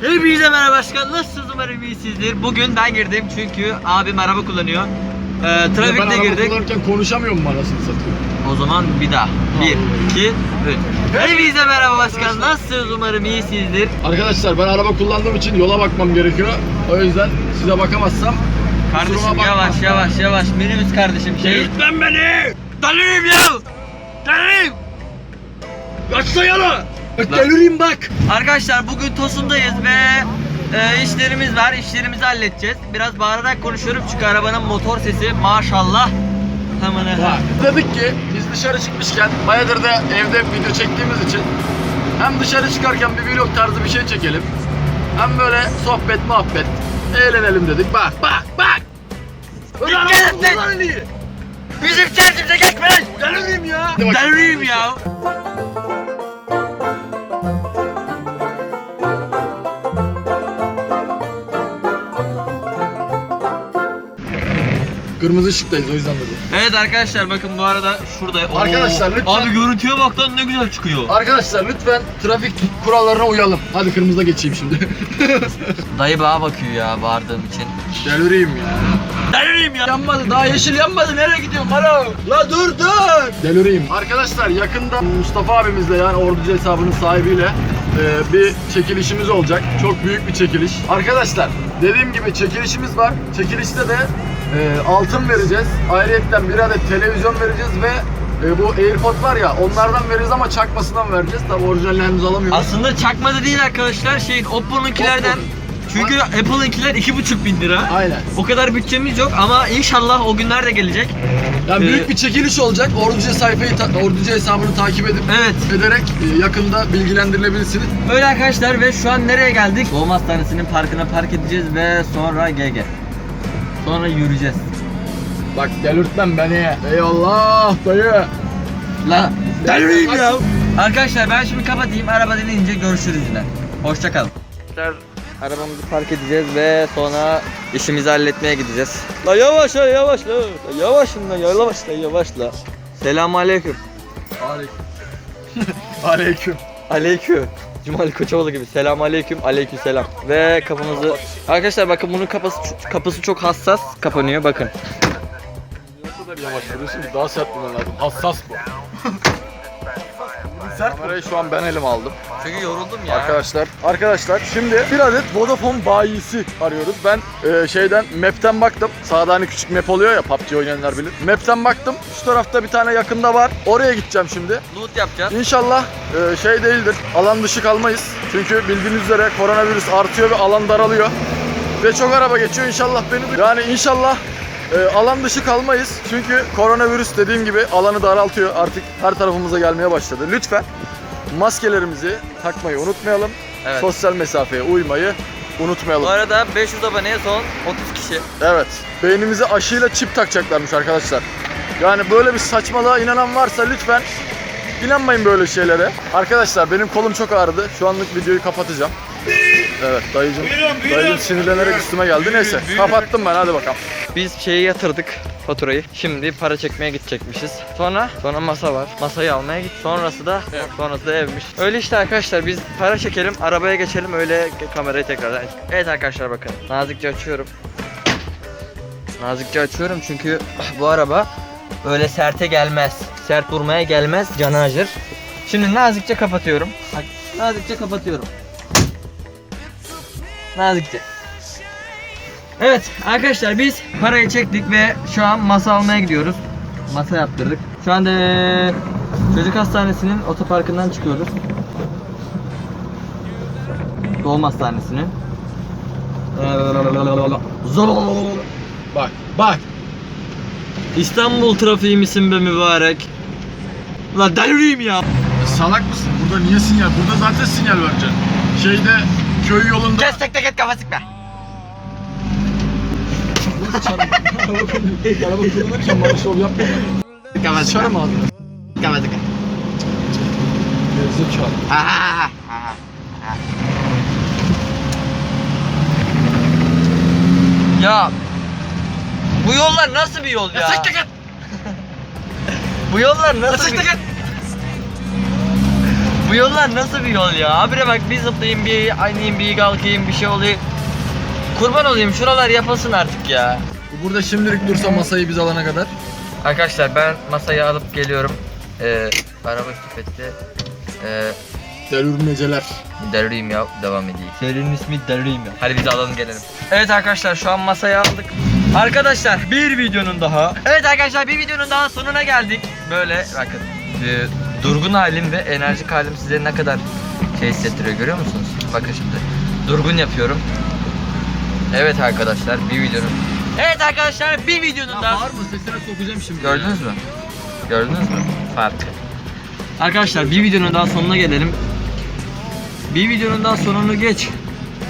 Hepinize merhaba başkan. Nasılsınız umarım iyisinizdir. Bugün ben girdim çünkü abim araba kullanıyor. Ee, ben trafikte araba girdik. kullanırken konuşamıyorum mu anasını satıyor? O zaman bir daha. Bir, iki, üç. Hepinize merhaba başkan. Nasılsınız umarım iyisinizdir. Arkadaşlar ben araba kullandığım için yola bakmam gerekiyor. O yüzden size bakamazsam Kardeşim yavaş yavaş yavaş. Minibüs kardeşim şey. Delirtmem beni! Dalıyım ya. Dalıyım. Kaçsa yana! Bak delireyim bak! Arkadaşlar bugün Tosun'dayız ve e, işlerimiz var. İşlerimizi halledeceğiz. Biraz bağırarak konuşuyorum çünkü arabanın motor sesi maşallah. Hemen Bak, dedik ki biz dışarı çıkmışken bayağıdır da evde video çektiğimiz için hem dışarı çıkarken bir vlog tarzı bir şey çekelim. Hem böyle sohbet muhabbet eğlenelim dedik. Bak bak bak! Araba Dikkat et lan! kullan iyi. Bizim kendimize geçme lan. Delireyim ya! Dalıyım ya. Kırmızı ışıktayız o yüzden dedim. Evet arkadaşlar bakın bu arada şurada. Oo. Arkadaşlar lütfen- Abi görüntüye bak lan ne güzel çıkıyor. Arkadaşlar lütfen trafik kurallarına uyalım. Hadi kırmızıda geçeyim şimdi. Dayı bağa bakıyor ya bağırdığım için. Delireyim ya. Dalıyım ya. Yanmadı daha yeşil yanmadı nereye gidiyorsun alo? La dur dur. Delireyim. Arkadaşlar yakında Mustafa abimizle yani Orducu hesabının sahibiyle e, bir çekilişimiz olacak. Çok büyük bir çekiliş. Arkadaşlar dediğim gibi çekilişimiz var. Çekilişte de e, altın vereceğiz. Ayrıyetten bir adet televizyon vereceğiz ve e, bu AirPod var ya onlardan veririz ama çakmasından vereceğiz. Tabi orijinalini henüz alamıyoruz. Aslında çakmadı değil arkadaşlar şeyin Oppo'nunkilerden. Oppo. Çünkü Apple'ınkiler 2,5 bin lira. Aynen. O kadar bütçemiz yok ama inşallah o günler de gelecek. Yani Ee, büyük bir çekiliş olacak. Orducu sayfayı, Orducu hesabını takip edip Evet. ederek e, yakında bilgilendirilebilirsiniz. Öyle arkadaşlar ve şu an nereye geldik? Doğum Hastanesi'nin parkına park edeceğiz ve sonra GG. Sonra yürüyeceğiz. Bak delirtmem beni. Eyvallah dayı. La Delireyim ya. Arkadaşlar ben şimdi kapatayım. Araba dinleyince görüşürüz yine. Hoşça kalın. Arabamızı park edeceğiz ve sonra işimizi halletmeye gideceğiz. La yavaş la yavaş la. la yavaş la yavaş la yavaş la. Selamun aleyküm. Aleyküm. Aleyküm. Cumali Koçovalı gibi. Selam aleyküm. Aleyküm selam. Ve kapımızı... Arkadaşlar bakın bunun kapısı, kapısı çok hassas kapanıyor bakın. Ne kadar yavaş vuruyorsun daha sert vurman lazım. Hassas bu. Sert Kamerayı şu an ben elim aldım. Çünkü yoruldum ya. Arkadaşlar, arkadaşlar şimdi bir adet Vodafone bayisi arıyoruz. Ben e, şeyden map'ten baktım. Sağda hani küçük map oluyor ya PUBG oynayanlar bilir. Map'ten baktım. Şu tarafta bir tane yakında var. Oraya gideceğim şimdi. Loot yapacağız. İnşallah e, şey değildir. Alan dışı kalmayız. Çünkü bildiğiniz üzere koronavirüs artıyor ve alan daralıyor. Ve çok araba geçiyor. İnşallah beni yani inşallah e, alan dışı kalmayız. Çünkü koronavirüs dediğim gibi alanı daraltıyor. Artık her tarafımıza gelmeye başladı. Lütfen maskelerimizi takmayı unutmayalım. Evet. Sosyal mesafeye uymayı unutmayalım. Bu arada 500 aboneye son 30 kişi. Evet. Beynimize aşıyla çip takacaklarmış arkadaşlar. Yani böyle bir saçmalığa inanan varsa lütfen inanmayın böyle şeylere. Arkadaşlar benim kolum çok ağrıdı. Şu anlık videoyu kapatacağım. Evet dayıcım, dayıcım sinirlenerek üstüme geldi. Neyse kapattım ben hadi bakalım. Biz şeyi yatırdık faturayı. Şimdi para çekmeye gidecekmişiz. Sonra sonra masa var. Masayı almaya git. Sonrası da sonrası da evmiş. Öyle işte arkadaşlar biz para çekelim, arabaya geçelim öyle kamerayı tekrar. Evet arkadaşlar bakın. Nazikçe açıyorum. Nazikçe açıyorum çünkü bu araba öyle serte gelmez. Sert vurmaya gelmez. Canı acır. Şimdi nazikçe kapatıyorum. Bak nazikçe kapatıyorum. Nazikçe. Evet arkadaşlar biz parayı çektik ve şu an masa almaya gidiyoruz. Masa yaptırdık. Şu anda eee, çocuk hastanesinin otoparkından çıkıyoruz. Doğum hastanesinin. Bak bak. İstanbul trafiği misin be mübarek? Lan delireyim ya. Salak mısın? Burada niye sinyal? Burada zaten sinyal vereceksin. Şeyde köy yolunda... Kes tek tek et kafa sıkma. Araba kullanırken bana şov yapma. Kafa Sıçarım ağzına. Kafa sıkma. Gerizekalı. Ha ha ha. Ya bu yollar nasıl bir yol ya? Git. bu yollar nasıl bir... Git. Bu yollar nasıl bir yol ya? Abire bak bir zıplayayım bir aynayım bir kalkayım bir şey oluyor. Kurban olayım şuralar yapılsın artık ya. Burada şimdilik dursa masayı biz alana kadar. Arkadaşlar ben masayı alıp geliyorum. Ee, araba küpetti. Ee, Delürmeceler. Derriyim ya devam edeyim. Serinin ismi Derriyim ya. Hadi biz alalım gelelim. Evet arkadaşlar şu an masayı aldık. Arkadaşlar bir videonun daha. Evet arkadaşlar bir videonun daha sonuna geldik. Böyle bakın. E, durgun halim ve enerjik halim size ne kadar şey hissettiriyor görüyor musunuz? Bakın şimdi. Durgun yapıyorum. Evet arkadaşlar bir videonun. Evet arkadaşlar bir videonun daha. mı? Sesine sokacağım şimdi. Gördünüz mü? Gördünüz mü? Fark. Arkadaşlar bir videonun daha sonuna gelelim. Bir videonun daha sonunu geç.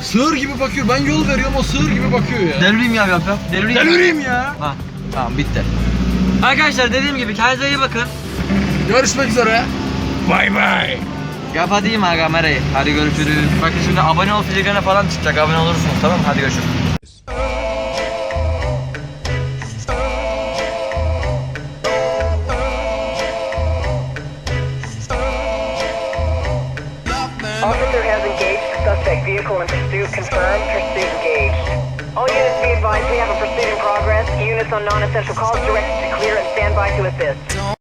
Sığır gibi bakıyor. Ben yol veriyorum o sığır gibi bakıyor ya. Delireyim ya yap yap. Delireyim. Delireyim ya. Ha, tamam bitti. Arkadaşlar dediğim gibi kendinize iyi bakın. Görüşmek üzere. Bay bay. Kapatayım ha kamerayı. Hadi görüşürüz. Bakın şimdi abone ol filigrana falan çıkacak. Abone olursunuz tamam mı? Hadi görüşürüz. Officer has engaged suspect vehicle in pursuit. Confirmed. Pursuit engaged. All units be advised we have a pursuit in progress. Units on non-essential calls directed to clear and stand by to assist.